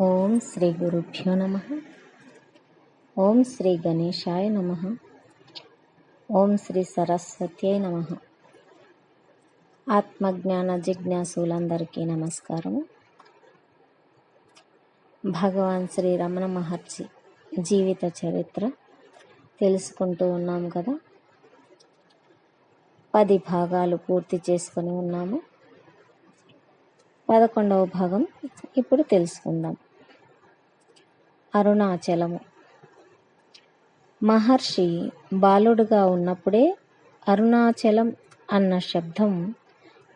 ఓం శ్రీ గురుభ్యో నమ. ఓం శ్రీ గణేశాయ నమ. ఓం శ్రీ సరస్వతి నమ. ఆత్మజ్ఞాన జిజ్ఞాసులందరికీ నమస్కారము. భగవాన్ శ్రీ రమణ మహర్షి జీవిత చరిత్ర తెలుసుకుంటూ ఉన్నాం కదా. పది భాగాలు పూర్తి చేసుకొని ఉన్నాము. పదకొండవ భాగం ఇప్పుడు తెలుసుకుందాం. అరుణాచలము. మహర్షి బాలుడుగా ఉన్నప్పుడే అరుణాచలం అన్న శబ్దం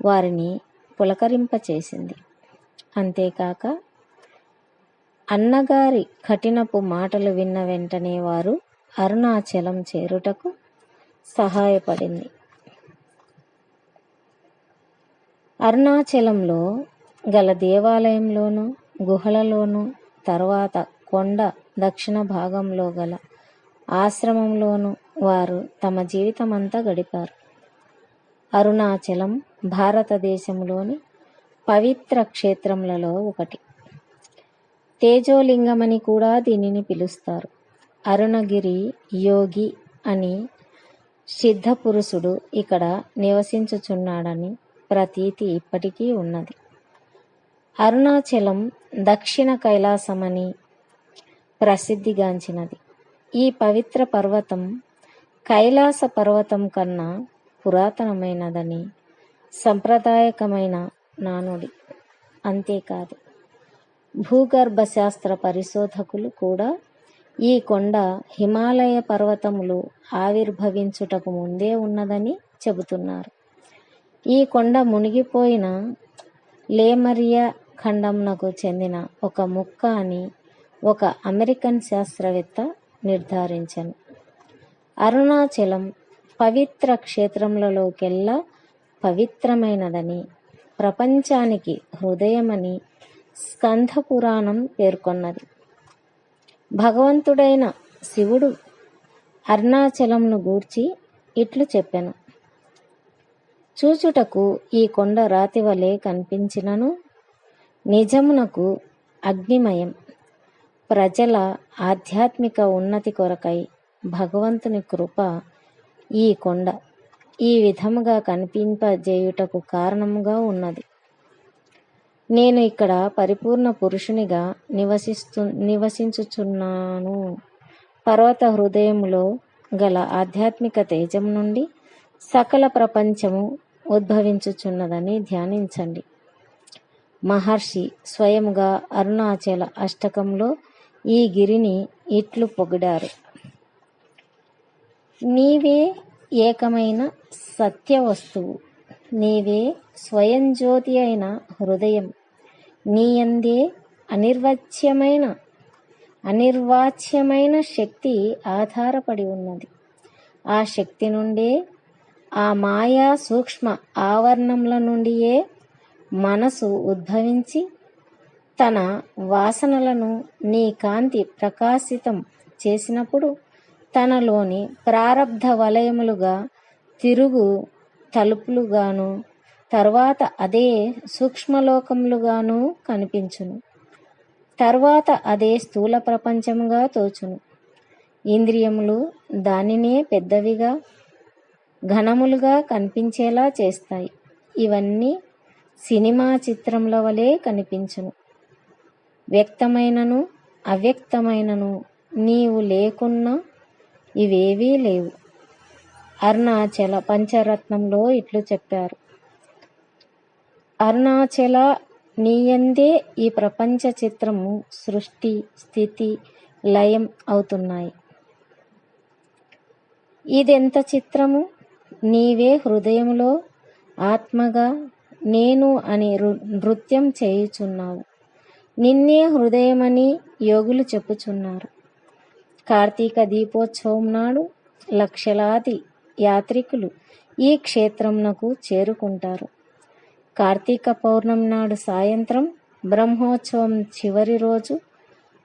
వారిని పులకరింపచేసింది. అంతేకాక అన్నగారి కఠినపు మాటలు విన్న వెంటనే వారు అరుణాచలం చేరుటకు సహాయపడింది. అరుణాచలంలో గల దేవాలయంలోను గుహలలోను తర్వాత కొండ దక్షిణ భాగంలో గల ఆశ్రమంలోను వారు తమ జీవితమంతా గడిపారు. అరుణాచలం భారతదేశంలోని పవిత్ర క్షేత్రములలో ఒకటి. తేజోలింగమని కూడా దీనిని పిలుస్తారు. అరుణగిరి యోగి అని సిద్ధపురుషుడు ఇక్కడ నివసించుచున్నాడని ప్రతీతి ఇప్పటికీ ఉన్నది. అరుణాచలం దక్షిణ కైలాసమని ప్రసిద్ధిగాంచినది. ఈ పవిత్ర పర్వతం కైలాస పర్వతం కన్నా పురాతనమైనదని సంప్రదాయకమైన నానుడి. అంతేకాదు భూగర్భ శాస్త్ర పరిశోధకులు కూడా ఈ కొండ హిమాలయ పర్వతములు ఆవిర్భవించుటకు ముందే ఉన్నదని చెబుతున్నారు. ఈ కొండ మునిగిపోయిన లేమరియా ఖండంనకు చెందిన ఒక ముక్క అని ఒక అమెరికన్ శాస్త్రవేత్త నిర్ధారించను. అరుణాచలం పవిత్ర క్షేత్రములలోకెల్లా పవిత్రమైనదని ప్రపంచానికి హృదయమని స్కంధ పురాణం పేర్కొన్నది. భగవంతుడైన శివుడు అరుణాచలంను గూర్చి ఇట్లు చెప్పెను. చూచుటకు ఈ కొండ రాతి వలె కనిపించినను నిజమునకు అగ్నిమయం. ప్రజల ఆధ్యాత్మిక ఉన్నతి కొరకై భగవంతుని కృప ఈ కొండ ఈ విధముగా కనిపింపజేయుటకు కారణముగా ఉన్నది. నేను ఇక్కడ పరిపూర్ణ పురుషునిగా నివసిస్తు నివసించుచున్నాను. పర్వత హృదయములో గల ఆధ్యాత్మిక తేజం నుండి సకల ప్రపంచము ఉద్భవించుచున్నదని ధ్యానించండి. మహర్షి స్వయముగా అరుణాచల అష్టకంలో ఈ గిరిని ఇట్లు పొగిడారు. నీవే ఏకమైన సత్య వస్తువు నీవే స్వయం జ్యోతి అయిన హృదయం. నీయందే అనిర్వచ్యమైన అనిర్వాచ్యమైన శక్తి ఆధారపడి ఉన్నది. ఆ శక్తి నుండే ఆ మాయా సూక్ష్మ ఆవరణముల నుండియే మనసు ఉద్భవించి తన వాసనలను నీ కాంతి ప్రకాశితం చేసినప్పుడు తనలోని ప్రారబ్ధ వలయములుగా తిరుగు తలుపులుగాను తర్వాత అదే సూక్ష్మలోకములుగాను కనిపించును. తర్వాత అదే స్థూల ప్రపంచముగా తోచును. ఇంద్రియములు దానినే పెద్దవిగా ఘనములుగా కనిపించేలా చేస్తాయి. ఇవన్నీ సినిమా చిత్రముల వలె కనిపించును. వ్యక్తమైనను అవ్యక్తమైనను నీవు లేకున్నా ఇవేవీ లేవు. అరుణాచల పంచరత్నంలో ఇట్లు చెప్పారు. అరుణాచల నీయందే ఈ ప్రపంచ చిత్రము సృష్టి స్థితి లయం అవుతున్నాయి. ఇదెంత చిత్రము? నీవే హృదయంలో ఆత్మగా నేను అని నృత్యం చేయుచున్నావు. నిన్నే హృదయమని యోగులు చెప్పుచున్నారు. కార్తీక దీపోత్సవం నాడు లక్షలాది యాత్రికులు ఈ క్షేత్రంనకు చేరుకుంటారు. కార్తీక పౌర్ణమి నాడు సాయంత్రం బ్రహ్మోత్సవం చివరి రోజు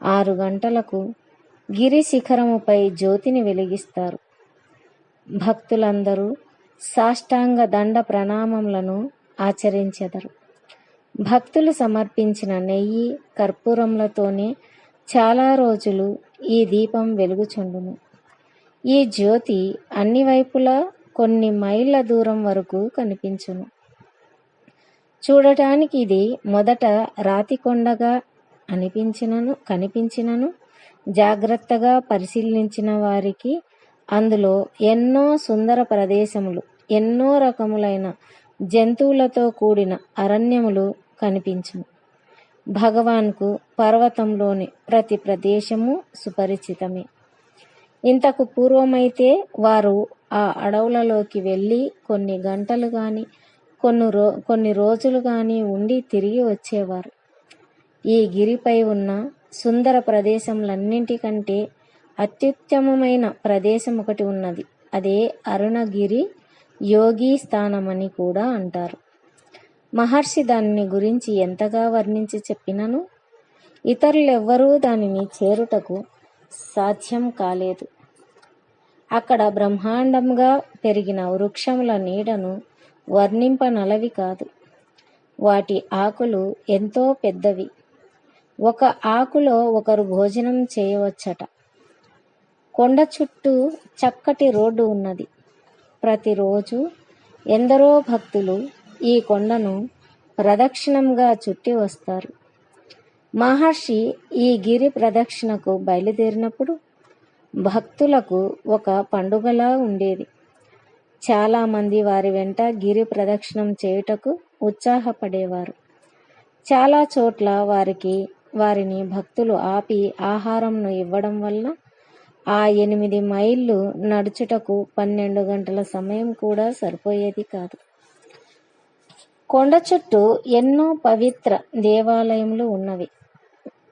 ఆరు గంటలకు గిరి శిఖరముపై జ్యోతిని వెలిగిస్తారు. భక్తులందరూ సాష్టాంగ దండ ప్రణామములను ఆచరించెదరు. భక్తులు సమర్పించిన నెయ్యి కర్పూరములతోనే చాలా రోజులు ఈ దీపం వెలుగుచుండును. ఈ జ్యోతి అన్ని వైపులా కొన్ని మైళ్ళ దూరం వరకు కనిపించును. చూడటానికి ఇది మొదట రాతి కొండగా అనిపించినను కనిపించినను జాగ్రత్తగా పరిశీలించిన వారికి అందులో ఎన్నో సుందర ప్రదేశములు ఎన్నో రకములైన జంతువులతో కూడిన అరణ్యములు కనిపించును. భగవాన్కు పర్వతంలోని ప్రతి ప్రదేశము సుపరిచితమే. ఇంతకు పూర్వమైతే వారు ఆ అడవులలోకి వెళ్ళి కొన్ని గంటలు కానీ కొన్ని రో కొన్ని రోజులు కానీ ఉండి తిరిగి వచ్చేవారు. ఈ గిరిపై ఉన్న సుందర ప్రదేశములన్నింటికంటే అత్యుత్తమమైన ప్రదేశం ఒకటి ఉన్నది. అదే అరుణగిరి యోగి స్థానమని కూడా అంటారు. మహర్షి దానిని గురించి ఎంతగా వర్ణించి చెప్పినను? ఇతరులెవ్వరూ దానిని చేరుటకు సాధ్యం కాలేదు. అక్కడ బ్రహ్మాండంగా పెరిగిన వృక్షముల నీడను వర్ణింపనలవి కాదు. వాటి ఆకులు ఎంతో పెద్దవి. ఒక ఆకులో ఒకరు భోజనం చేయవచ్చట. కొండ చుట్టూ చక్కటి రోడ్డు ఉన్నది. ప్రతిరోజు ఎందరో భక్తులు ఈ కొండను ప్రదక్షిణంగా చుట్టి వస్తారు. మహర్షి ఈ గిరి ప్రదక్షిణకు బయలుదేరినప్పుడు భక్తులకు ఒక పండుగలా ఉండేది. చాలామంది వారి వెంట గిరి ప్రదక్షిణం చేయుటకు ఉత్సాహపడేవారు. చాలా చోట్ల వారికి వారిని భక్తులు ఆపి ఆహారంను ఇవ్వడం వల్ల ఆ ఎనిమిది మైళ్ళు నడుచుటకు పన్నెండు గంటల సమయం కూడా సరిపోయేది కాదు. కొండ చుట్టూ ఎన్నో పవిత్ర దేవాలయములు ఉన్నవి.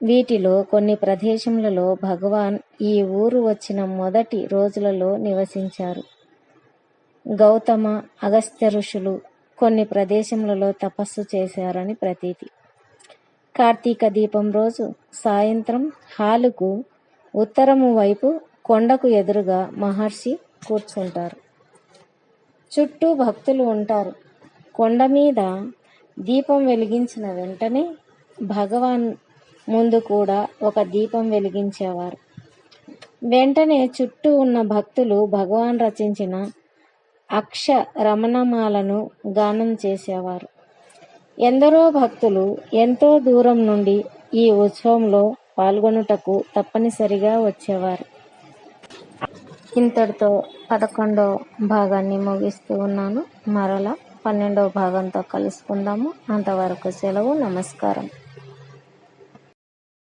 వీటిలో కొన్ని ప్రదేశములలో భగవాన్ ఈ ఊరు వచ్చిన మొదటి రోజులలో నివసించారు. గౌతమ అగస్త్య ఋషులు కొన్ని ప్రదేశములలో తపస్సు చేశారని ప్రతీతి. కార్తీక దీపం రోజు సాయంత్రం హాలుకు ఉత్తరము వైపు కొండకు ఎదురుగా మహర్షి కూర్చుంటారు. చుట్టూ భక్తులు ఉంటారు. కొండ మీద దీపం వెలిగించిన వెంటనే భగవాన్ ముందు కూడా ఒక దీపం వెలిగించేవారు. వెంటనే చుట్టూ ఉన్న భక్తులు భగవాన్ రచించిన అక్ష రమణమాలను గానం చేసేవారు. ఎందరో భక్తులు ఎంతో దూరం నుండి ఈ ఉత్సవంలో పాల్గొనుటకు తప్పనిసరిగా వచ్చేవారు. ఇంతటితో పదకొండో భాగాన్ని ముగిస్తూ ఉన్నాను. మరలా పన్నెండవ భాగంతో కలుసుకుందాము. అంతవరకు సెలవు నమస్కారం.